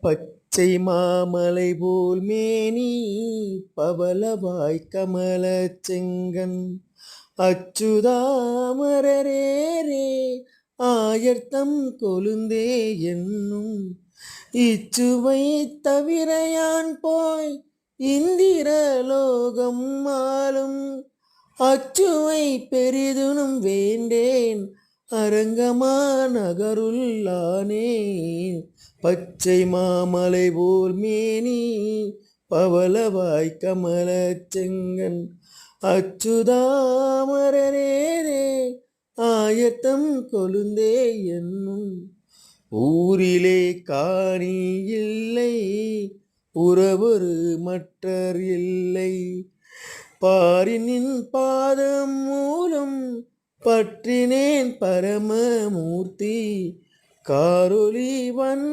பச்சை மாமலை போல் மேனி பவளவாய் கமல செங்கன். அச்சுதாமரரேரே ஆயர்த்தம் கொழுந்தே என்னும். இச்சுவை தவிரையான் போய் இந்திரலோகம் ஆளும். அச்சுவை பெரிதுனும் வேண்டேன் அரங்கமா நகருள்ளானே பச்சை மாமலை போல் மேனி பவளவாய் கமல செங்கன். அச்சுதாமரரேரே ஆயத்தம் கொழுந்தே என்னும். ஊரிலே காணி இல்லை உறவொரு மற்றர் இல்லை. பாரினின் பாதம் மூலம் பற்றினேன் பரமமூர்த்தி. காரொலி வன்